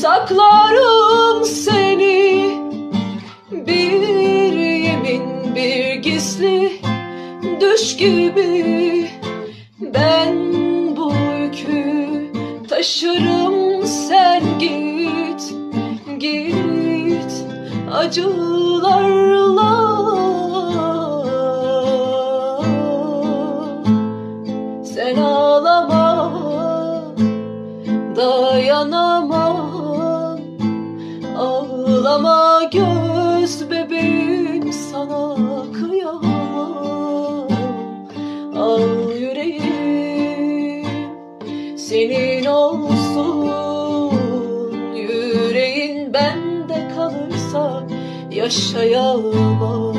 saklarım seni. Bir yemin bir gizli düş gibi. Ben bu yükü taşırım sen git. Git acılarla. Sen ağlama dayanamam Ağlama göz bebeğim sana kıyamam. Al yüreğim senin olsun. Yüreğin bende kalırsa yaşayamam